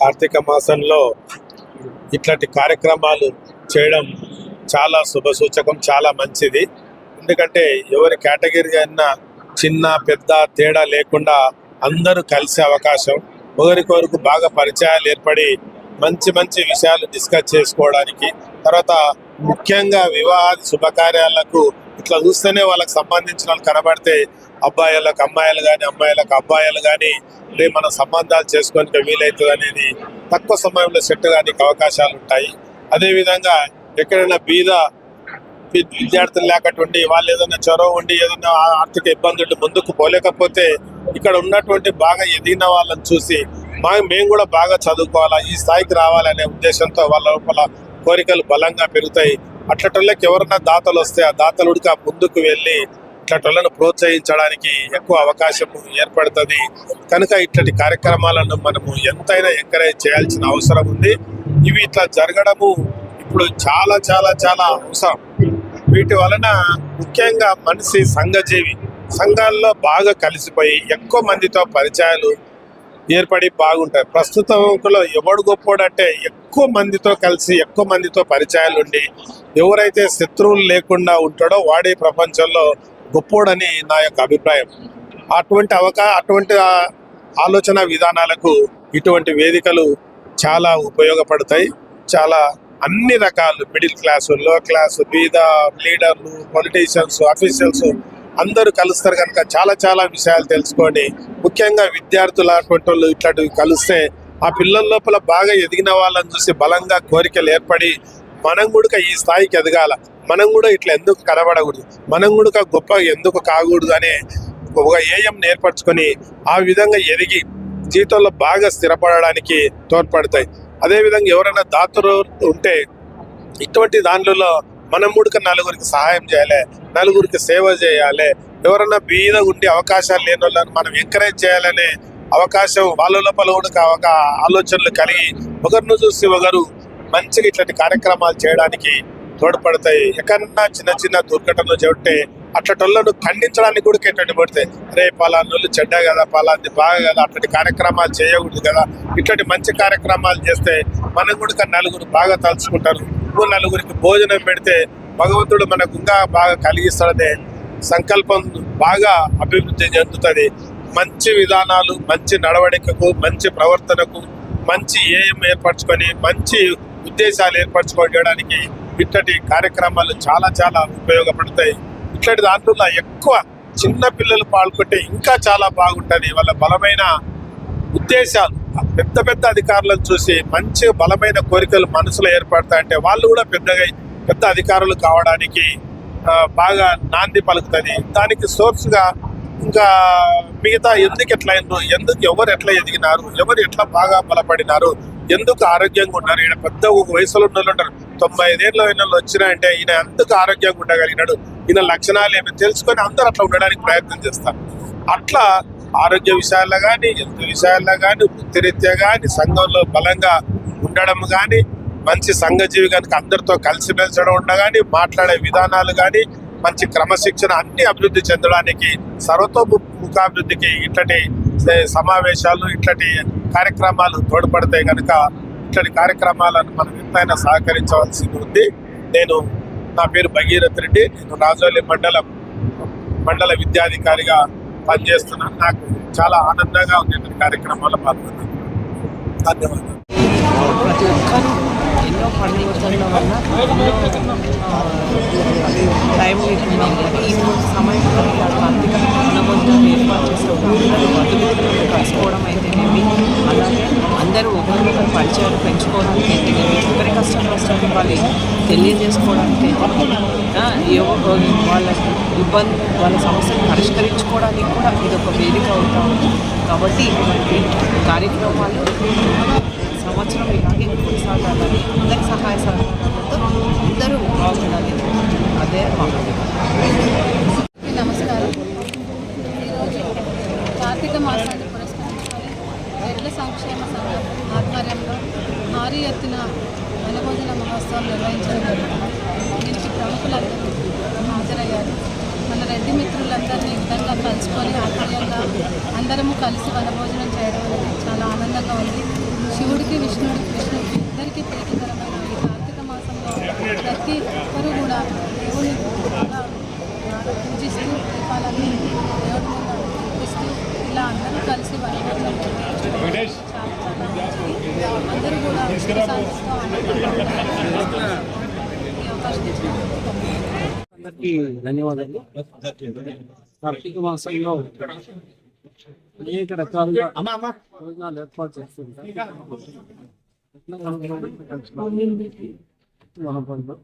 కార్తీక మాసంలో ఇట్లాంటి కార్యక్రమాలు చేయడం చాలా శుభసూచకం చాలా మంచిది. ఎందుకంటే ఎవరి కేటగిరీ అయినా చిన్న పెద్ద తేడా లేకుండా అందరూ కలిసే అవకాశం. ఒకరికొరకు బాగా పరిచయాలు ఏర్పడి మంచి మంచి విషయాలు డిస్కస్ చేసుకోవడానికి తర్వాత ముఖ్యంగా వివాహ శుభకార్యాలకు ఇట్లా చూస్తేనే వాళ్ళకి సంబంధించిన వాళ్ళు కనబడితే అబ్బాయిలకు అమ్మాయిలు కానీ అమ్మాయిలకు అబ్బాయిలు కానీ రేపు మన సంబంధాలు చేసుకోనికి వీలవుతుంది అనేది తక్కువ సమయంలో సెట్ కానికి అవకాశాలు ఉంటాయి. అదేవిధంగా ఎక్కడైనా బీద విద్యార్థులు లేకటువంటి వాళ్ళు ఏదైనా చొరవ ఉండి ఏదైనా ఆర్థిక ఇబ్బందులు ముందుకు పోలేకపోతే ఇక్కడ ఉన్నటువంటి బాగా ఎదిగిన వాళ్ళని చూసి మా మేము కూడా బాగా చదువుకోవాలా ఈ స్థాయికి రావాలనే ఉద్దేశంతో వాళ్ళ లోపల కోరికలు బలంగా పెరుగుతాయి. అట్లటోళ్ళకి ఎవరన్నా దాతలు వస్తే ఆ దాతలుడికి ఆ ముందుకు వెళ్ళి ఇట్లాంటి ప్రోత్సహించడానికి ఎక్కువ అవకాశం ఏర్పడుతుంది. కనుక ఇట్లాంటి కార్యక్రమాలను మనము ఎంతైనా ఎంకరేజ్ చేయాల్సిన అవసరం ఉంది. ఇవి ఇట్లా జరగడము ఇప్పుడు చాలా చాలా చాలా అవసరం. వీటి వలన ముఖ్యంగా మనిషి సంఘజీవి సంఘాల్లో బాగా కలిసిపోయి ఎక్కువ మందితో పరిచయాలు ఏర్పడి బాగుంటాయి ప్రస్తుతంలో ఎవడు గొప్పోడంటే ఎక్కువ మందితో కలిసి ఎక్కువ మందితో పరిచయాలు ఉండి ఎవరైతే శత్రువులు లేకుండా ఉంటాడో వాడే ప్రపంచంలో గొప్పోడని నా యొక్క అభిప్రాయం. అటువంటి అవకా అటువంటి ఆలోచన విధానాలకు ఇటువంటి వేదికలు చాలా ఉపయోగపడతాయి. చాలా అన్ని రకాలు మిడిల్ క్లాసు లో క్లాసు బీద లీడర్లు పొలిటీషియన్స్ అఫీషియల్స్ అందరూ కలుస్తారు కనుక చాలా చాలా విషయాలు తెలుసుకొని ముఖ్యంగా విద్యార్థులు అటువంటి వాళ్ళు ఇట్లాంటివి కలిస్తే ఆ పిల్లల లోపల బాగా ఎదిగిన వాళ్ళని చూసి బలంగా కోరికలు ఏర్పడి మనం కూడా ఈ స్థాయికి ఎదగాల. మనం కూడా ఇట్లా ఎందుకు కనబడకూడదు మనం కూడా గొప్ప ఎందుకు కాకూడదు అనే ఒక ఏఎం నేర్పరచుకొని ఆ విధంగా ఎదిగి జీవితంలో బాగా స్థిరపడడానికి తోడ్పడతాయి. అదేవిధంగా ఎవరైనా దాతరు ఉంటే ఇటువంటి దాంట్లో మనం కూడా నలుగురికి సహాయం చేయాలి నలుగురికి సేవ చేయాలి. ఎవరైనా బీద ఉండి అవకాశాలు లేని వాళ్ళని మనం ఎంకరేజ్ చేయాలనే అవకాశం వాళ్ళ లోపల కూడా ఒక ఆలోచనలు కలిగి ఒకరిని చూసి ఒకరు మంచిగా ఇట్లాంటి కార్యక్రమాలు చేయడానికి తోడ్పడతాయి. ఎక్కడన్నా చిన్న చిన్న దుర్ఘటనలు చెబితే అట్లటోళ్ళను ఖండించడానికి కూడా ఎటువంటి పడతాయి. రే పలానోళ్ళు చెడ్డ కదా పలాంది బాగా కదా అట్లాంటి కార్యక్రమాలు చేయకూడదు కదా. ఇట్లాంటి మంచి కార్యక్రమాలు చేస్తే మనం కూడా నలుగురు బాగా తలుచుకుంటారు. ఇంకో నలుగురికి భోజనం పెడితే భగవంతుడు మనకు ఇంకా బాగా కలిగిస్తాడనే సంకల్పం బాగా అభివృద్ధి చెందుతుంది. మంచి విధానాలు మంచి నడవడికకు మంచి ప్రవర్తనకు మంచి ఏఎం ఏర్పరచుకొని మంచి ఉద్దేశాలు ఏర్పరచుకోవడానికి ఇట్లాంటి కార్యక్రమాలు చాలా చాలా ఉపయోగపడతాయి. ఇట్లాంటి దాంట్లో ఎక్కువ చిన్న పిల్లలు పాల్గొంటే ఇంకా చాలా బాగుంటుంది. వాళ్ళ బలమైన ఉద్దేశాలు పెద్ద పెద్ద అధికారులను చూసి మంచి బలమైన కోరికలు మనసులో ఏర్పడతాయంటే వాళ్ళు కూడా పెద్దగా పెద్ద అధికారులు కావడానికి బాగా నాంది పలుకుతుంది. దానికి సోర్స్గా ఇంకా మిగతా ఎందుకు ఎట్లా ఎందుకు ఎవరు ఎట్లా ఎదిగినారు ఎవరు ఎట్లా బాగా బలపడినారు ఎందుకు ఆరోగ్యంగా ఉన్నారు ఈయన పెద్ద ఒక వయసులో ఉన్న వాళ్ళు ఉంటారు. తొంభై ఐదేళ్ళ అయిన వాళ్ళు వచ్చినాయంటే ఈయన ఎందుకు ఆరోగ్యంగా ఉండగలిగినాడు? ఈయన లక్షణాలు ఏమి తెలుసుకొని అందరూ అట్లా ఉండడానికి ప్రయత్నం చేస్తారు. అట్లా ఆరోగ్య విషయాల్లో కానీ హెల్త్ విషయాల్లో కానీ వృత్తిరీత్యా కానీ సంఘంలో బలంగా ఉండడం కానీ మంచి సంఘజీవి కనుక అందరితో కలిసిమెలిసడం ఉండగాని మాట్లాడే విధానాలు కానీ మంచి క్రమశిక్షణ అన్ని అభివృద్ధి చెందడానికి సర్వతోముఖాభివృద్ధికి ఇట్లాంటి సమావేశాలు ఇట్లాంటి కార్యక్రమాలు తోడ్పడతాయి కనుక ఇట్లాంటి కార్యక్రమాలను మనం ఎంతైనా సహకరించవలసి ఉంది. నేను నా పేరు భగీరథ్ రెడ్డి. నేను రాజోలి మండలం మండల విద్యాధికారిగా పనిచేస్తున్నాను. నాకు చాలా ఆనందంగా ఉంది ఇట్లాంటి కార్యక్రమాల్లో పాల్గొన్నాను. ధన్యవాదాలు. ఎన్నో వల్ల టైం లేకుండా ఈ సమయం ఏర్పాటు కలుసుకోవడం అయితేనేమి అందరూ ఒకరినొకరు పరిచయాలు పెంచుకోవడానికి అయితే ఒకరి కష్టం నష్టాలు వాళ్ళు తెలియజేసుకోవడానికి అయితేనేమి వాళ్ళ ఇబ్బంది వాళ్ళ సమస్యను పరిష్కరించుకోవడానికి కూడా ఇది ఒక వేదిక అవుతా ఉంది. కాబట్టి ఇటువంటి కార్యక్రమాలు సంవత్సరం ఇలాగే కొనసాగాలని అందరికీ సహాయ సహకారాలతో అందరూ బాగుండాలి అదే మా నమస్కారం ఈరోజు కార్తీక మాసాన్ని పురస్కరించుకొని ఎడ్ల సంక్షేమ సంఘం ఆధ్వర్యంలో భారీ ఎత్తున వనభోజన మహోత్సవం నిర్వహించడం జరిగింది దీనికి ప్రముఖులందరూ హాజరయ్యారు మన రెడ్డి మిత్రులందరినీ ఈ విధంగా కలుసుకొని ఆత్మీయంగా అందరము కలిసి వనభోజనం చేయడం అనేది చాలా ఆనందంగా ఉంది శివుడికి శివుడికి విష్ణుడికి విష్ణుడికి ఇద్దరికి ప్రీతికరమైన ఈ కార్తీక మాసంలో ప్రతి ఒక్కరూ కూడా దేవుని పూజిస్తూ దీపాలన్నీ దేవుడి ముందు చూపిస్తూ ఇలా అందరూ కలిసి అందరూ కూడా ఈ అవకాశం ఇచ్చినందుకు ధన్యవాదాలు. కార్తీక మాసంలో అనేక రకాలుగా భోజనాలు ఏర్పాటు చేస్తుంటారు మహాపంలో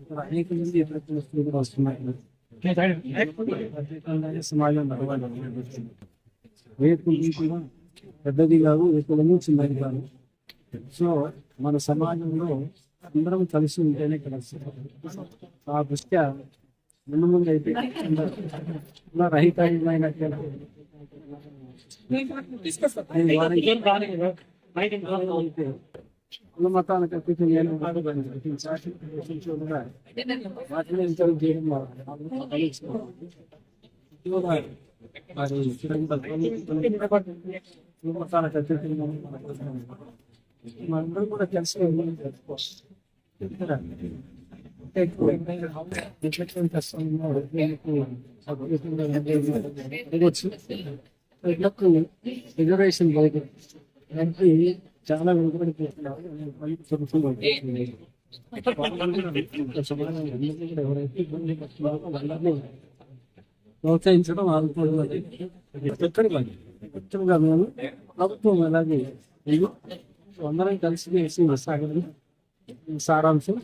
ఇక్కడ అనేక మంది ఇతర కులస్తులు కూడా వస్తున్నారు ప్రత్యేకంగా సమాజం నడవాలి ఏ కులం కూడా పెద్దది కాదు ఏ కులము చిన్నది కాదు సో మన సమాజంలో అందరం కలిసి ఉంటేనే కలిసి ఆ దృష్ట్యా ముందు ముందు అయితే ఇలా రహితమైన కుల మతాలకు అతీతంగా నేను వాటిని ఎంకరేజ్ చేయడం ఇది కూడా మరి కుల మతాలకు అతీతంగా మనందరం కూడా కలిసి రిజర్వేషన్ లేదు చాలా వెనుకబడిపోతున్నారు ప్రోత్సహించడం ఆగిపోతుంది ముఖ్యంగా మేము ప్రభుత్వం అలాగే వందరం అందరం కలిసి వేసి సాగడం సారాంశం.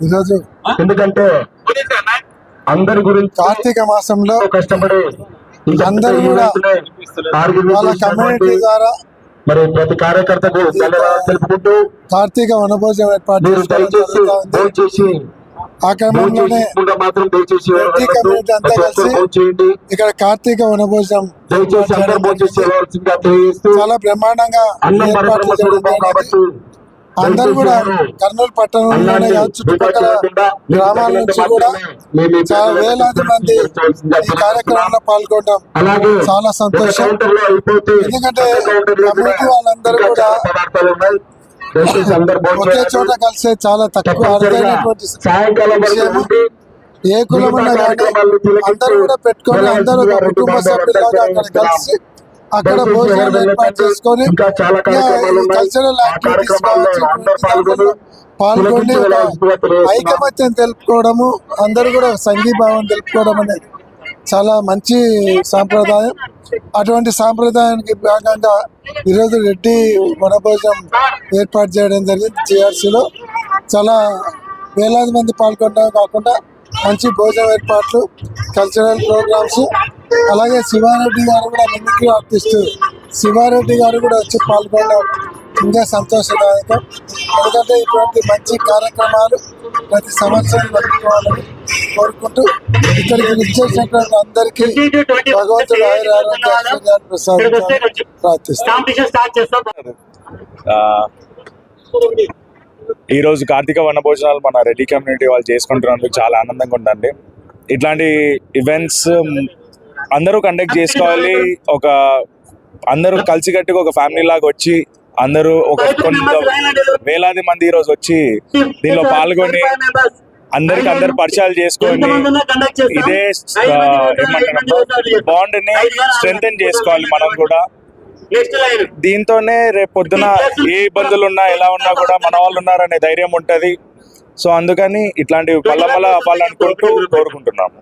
ఈరోజు ఎందుకంటే అందరి గురించి కార్తీక మాసంలో కష్టపడి అందరూ కూడా వాళ్ళ కమ్యూనిటీ ద్వారా మరి ప్రతి కార్యకర్తకు తెలుపుకుంటూ కార్తీక వనభోజనం ఏర్పాటు ఆ క్రమంలోనే ప్రతి కమ్యూనిటీ అంతా కలిసి చేయండి ఇక్కడ కార్తీక వనభోజనం చాలా బ్రహ్మాండంగా ఏర్పాట్లు. కాబట్టి అందరూ కూడా కర్నూలు పట్టణంలోనే కాదు చుట్టుపక్కల గ్రామాల నుంచి కూడా చాలా వేలాది మంది ఈ కార్యక్రమంలో పాల్గొనడం చాలా సంతోషం. ఎందుకంటే కమ్యూనిటీ వాళ్ళందరూ కూడా ఒకే చోట. కలిసే చాలా తక్కువ అరుదైనటువంటి ఏ కులమన్నా కానీ అందరూ కూడా పెట్టుకొని అందరూ కుటుంబ సభ్యులాగా అక్కడ కలిసి అక్కడ భోజనాలు ఏర్పాటు. చేసుకొని. కల్చరల్ యాక్టివిటీస్ పాల్గొని. ఐకమత్యం తెలుపుకోవడము అందరూ కూడా సంఘీభావం తెలుపుకోవడం అనేది చాలా మంచి సాంప్రదాయం. అటువంటి సాంప్రదాయానికి భాగంగా ఈరోజు రెడ్డి వనభోజనం ఏర్పాటు చేయడం జరిగింది జిఆర్సీలో. చాలా వేలాది మంది పాల్గొనడం కాకుండా మంచి భోజనం ఏర్పాట్లు కల్చరల్ ప్రోగ్రామ్స్ అలాగే శివారెడ్డి గారు కూడా మిమిక్రీ ఆర్టిస్ట్ శివారెడ్డి గారు కూడా వచ్చి పాల్గొనడం ఇంకా సంతోషదాయకం. ఎందుకంటే ఇటువంటి మంచి కార్యక్రమాలు ప్రతి సంవత్సరం జరుపుకోవాలని కోరుకుంటూ ఇక్కడికి విచ్చేసినటువంటి అందరికీ భగవంతుడు ఆయుర ప్రసాదించాలని ప్రార్థిస్తాను ఈ రోజు కార్తీక వన భోజనాలు మన రెడ్డి కమ్యూనిటీ వాళ్ళు చేసుకుంటున్నందుకు చాలా ఆనందంగా ఉందండి. ఇట్లాంటి ఈవెంట్స్ అందరూ కండక్ట్ చేసుకోవాలి. ఒక అందరూ కలిసికట్టుగా ఒక ఫ్యామిలీ లాగా వచ్చి అందరూ ఒక కొంత వేలాది మంది ఈ రోజు వచ్చి దీనిలో పాల్గొని అందరికి అందరు పరిచయాలు చేసుకొని ఇదే ఏమంటారు బాండ్ని స్ట్రెంగ్ చేసుకోవాలి మనం కూడా. దీంతోనే రేపు పొద్దున ఏ ఇబ్బందులు ఉన్నా ఎలా ఉన్నా కూడా మన వాళ్ళు ఉన్నారనే ధైర్యం ఉంటది. సో అందుకని ఇట్లాంటివి మళ్ళా మళ్ళా అవ్వాలనుకుంటూ కోరుకుంటున్నాము.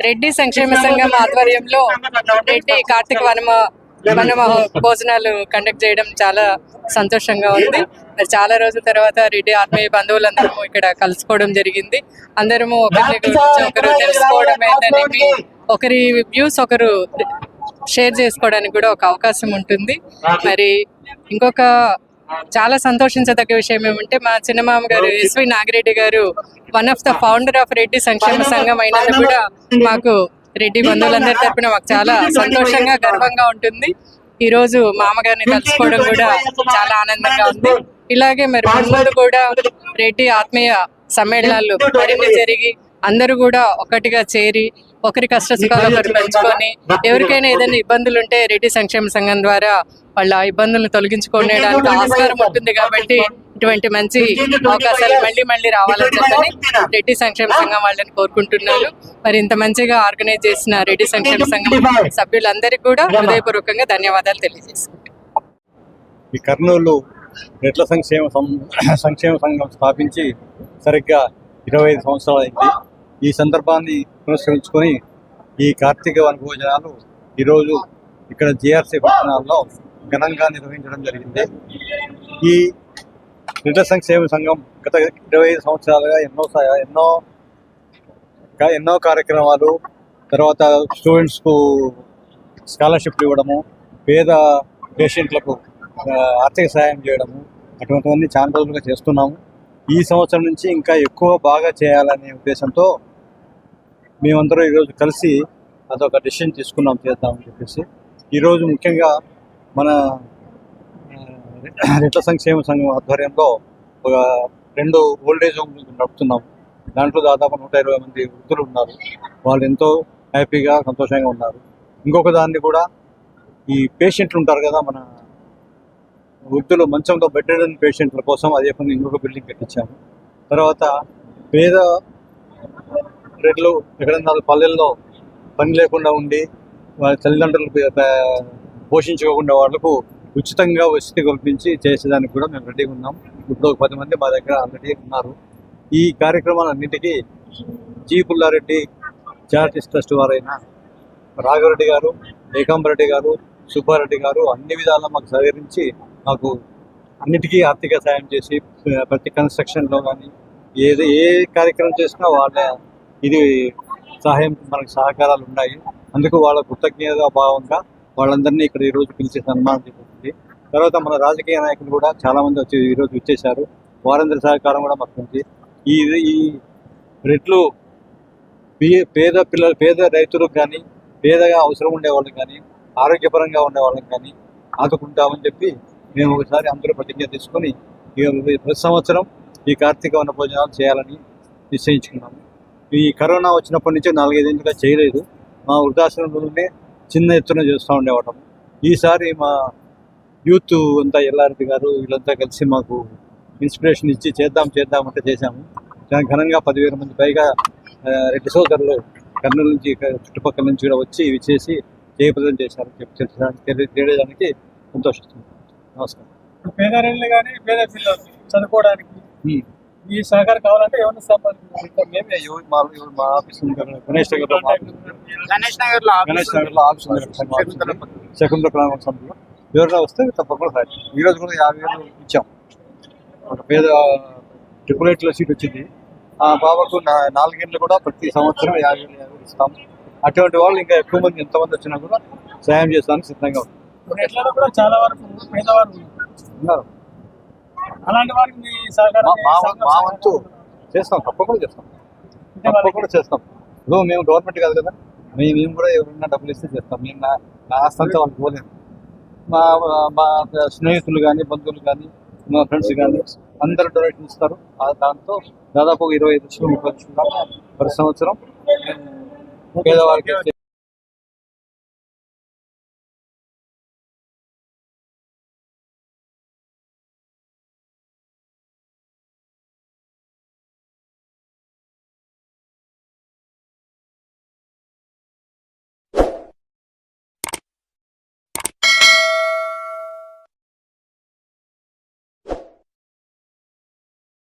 రెడ్డి సంక్షేమ సంఘం ఆధ్వర్యంలో రెడ్డి కార్తీక వనమ వన మహో- భోజనాలు కండక్ట్ చేయడం చాలా సంతోషంగా ఉంది. మరి చాలా రోజుల తర్వాత రెడ్డి ఆత్మీయ బంధువులందరము ఇక్కడ కలుసుకోవడం జరిగింది. అందరము ఒకరి గురించి ఒకరు తెలుసుకోవడం అయితేనేమి ఒకరి వ్యూస్ ఒకరు షేర్ చేసుకోవడానికి కూడా ఒక అవకాశం ఉంటుంది. మరి ఇంకొక చాలా సంతోషించదగ్గ విషయం ఏమంటే మా చిన్నమామ గారు ఎస్వి నాగిరెడ్డి గారు one of the founder of Reddy సంక్షేమ సంఘం అయినందుకు కూడా మాకు రెడ్డి బంధువులందరి తరపున మాకు చాలా సంతోషంగా గర్వంగా ఉంటుంది. ఈ రోజు మా అమ్మగారిని తలుచుకోవడం కూడా చాలా ఆనందంగా ఉంది. ఇలాగే మరి ముందు కూడా రెడ్డి ఆత్మీయ సమ్మేళనాలు మరిన్ని జరిగి అందరూ కూడా ఒకటిగా చేరి ఒకరి కష్ట సుఖాలు ఒకరు పంచుకొని ఎవరికైనా ఏదైనా ఇబ్బందులు ఉంటే రెడ్డి సంక్షేమ సంఘం ద్వారా వాళ్ళ ఇబ్బందులను తొలగించుకోవడానికి ఆస్కారం ఉంటుంది కాబట్టి ఇటువంటి మంచి అవకాశాలు మళ్ళీ మళ్ళీ రావాలని చెప్పని రెడ్డి సంక్షేమ సంఘం వాళ్ళని కోరుకుంటున్నాను. మరి ఇంత మంచిగా ఆర్గనైజ్ చేసిన రెడ్డి సంక్షేమ సంఘం సభ్యులందరికీ కూడా హృదయపూర్వకంగా ధన్యవాదాలు ఈ కర్నూలు రెట్ల సంక్షేమ సంక్షేమ సంఘం స్థాపించి సరిగ్గా ఇరవై ఐదు సంవత్సరాలు అయింది. ఈ సందర్భాన్ని పురస్కరించుకొని ఈ కార్తీక వనభోజనాలు ఈరోజు ఇక్కడ జిఆర్సీ పట్టణాల్లో ఘనంగా నిర్వహించడం జరిగింది. ఈ రెట్ల సంక్షేమ సంఘం గత ఇరవై ఐదు సంవత్సరాలుగా ఎన్నో ఎన్నో ఎన్నో కార్యక్రమాలు తర్వాత స్టూడెంట్స్కు స్కాలర్షిప్లు ఇవ్వడము పేద పేషెంట్లకు ఆర్థిక సహాయం చేయడము అటువంటివన్నీ చాలా రోజులుగా చేస్తున్నాము. ఈ సంవత్సరం నుంచి ఇంకా ఎక్కువ బాగా చేయాలనే ఉద్దేశంతో మేమందరం ఈరోజు కలిసి అదొక డెసిషన్ తీసుకున్నాం చేద్దామని చెప్పేసి. ఈరోజు ముఖ్యంగా మన రెట్ల సంక్షేమ సంఘం ఆధ్వర్యంలో ఒక రెండు ఓల్డేజ్ హోమ్ నడుపుతున్నాము దాంట్లో దాదాపు నూట ఇరవై మంది వృద్ధులు ఉన్నారు. వాళ్ళు ఎంతో హ్యాపీగా సంతోషంగా ఉన్నారు. ఇంకొక దాన్ని కూడా ఈ పేషెంట్లు ఉంటారు కదా మన వృద్ధులు మంచంతో బెడ్ పేషెంట్ల కోసం అదే పని ఇంకొక బిల్డింగ్ కట్టించాము. తర్వాత పేద రెడ్లు ఎక్కడన్నా పల్లెల్లో పని లేకుండా ఉండి వాళ్ళ తల్లిదండ్రులు పోషించుకోకుండా వాళ్ళకు ఉచితంగా వసతి కల్పించి చేసేదానికి కూడా మేము రెడీగా ఉన్నాం. ఇప్పుడు ఒక పది మంది మా దగ్గర ఆల్రెడీ ఉన్నారు. ఈ కార్యక్రమాలన్నిటికీ జీ పుల్లారెడ్డి చారిటీస్ ట్రస్ట్ వారైన రాఘవరెడ్డి గారు ఏకాంబరెడ్డి గారు సుబ్బారెడ్డి గారు అన్ని విధాలా మాకు సహకరించి మాకు అన్నిటికీ ఆర్థిక సాయం చేసి ప్రతి కన్స్ట్రక్షన్లో కానీ ఏది ఏ కార్యక్రమం చేసినా వాళ్ళ ఇది సహాయం మనకు సహకారాలు ఉన్నాయి. అందుకు వాళ్ళ కృతజ్ఞత భావంగా వాళ్ళందరినీ ఇక్కడ ఈరోజు పిలిచి సన్మానం జరుగుతుంది తర్వాత మన రాజకీయ నాయకులు కూడా చాలామంది వచ్చి ఈరోజు ఇచ్చేశారు. వారందరి సహకారం కూడా మాకు ఉంది. ఈ ఈ రెట్లు పేద పిల్లలు పేద రైతులకు కానీ పేదగా అవసరం ఉండే వాళ్ళకి కానీ ఆరోగ్యపరంగా ఉండే వాళ్ళకి కానీ ఆదుకుంటామని చెప్పి మేము ఒకసారి అందరూ ప్రతిజ్ఞ తీసుకొని ఈ ప్రతి సంవత్సరం ఈ కార్తీక వన భోజనాలు చేయాలని నిశ్చయించుకున్నాము. ఈ కరోనా వచ్చినప్పటి నుంచి నాలుగైదేళ్ళుగా చేయలేదు. మా వృద్ధాశ్రమంలోనే చిన్న ఎత్తున చేస్తూ ఉండేవాళ్ళం. ఈసారి మా యూత్ అంతా ఎల్లారెడ్డి గారు వీళ్ళంతా కలిసి మాకు ఇన్స్పిరేషన్ ఇచ్చి చేద్దాం చేద్దాం అంటే చేశాము. చాలా ఘనంగా పదివేల మంది పైగా రెడ్డి సోదరులు కర్నూలు నుంచి చుట్టుపక్కల నుంచి కూడా వచ్చి ఇవి చేసి జయప్రదం చేశారు తెలియడానికి తెలియ- తెలియడానికి సంతోషిస్తున్నాను నమస్కారం. పేదరిళ్ళు కానీ పేద పిల్లలు చదువుకోవడానికి. ఈ సహకారం కావాలంటే ఎవరిని సంపాదించాలి మేమే మా ఆఫీస్ గణేష్ నగర్. గణేష్ నగర్లో గణేష్ నగర్లో ఆఫీస్. శకుంతల ప్రాంగణ ఎవరైనా వస్తే తప్పకుండా సాయం. ఈ రోజు కూడా యాభై వేలు ఇచ్చాం. ఒక పేద ట్రిపుల్ ఎయిట్లో సీట్ వచ్చింది. ఆ బాబాకు నాలుగేళ్ళు కూడా ప్రతి సంవత్సరం యాభై వేలు యాభై ఇస్తాం. అటువంటి వాళ్ళు ఇంకా ఎక్కువ మంది ఎంతమంది వచ్చినా కూడా సాయం చేస్తానికి సిద్ధంగా కూడా చాలా వరకు పేదవారు ఉన్నారు. అలాంటి వారికి మీ సహకారం వంతు చేస్తాం తప్పకుండా చేస్తాం. తప్పకుండా చేస్తాం. ఇప్పుడు మేము గవర్నమెంట్ కాదు కదా మేము మేము కూడా ఎవరైనా డబ్బులు ఇస్తే చేస్తాం. మేము నా నా ఆస్తి అంతా వాళ్ళకి పోలేము మా మా స్నేహితులు కానీ బంధువులు కానీ మా ఫ్రెండ్స్ కానీ అందరూ డొనేషన్ ఇస్తారు దాంతో దాదాపు ఇరవై ఐదు లక్షలు ముప్పై లక్షలు ప్రతి సంవత్సరం పేదవారికి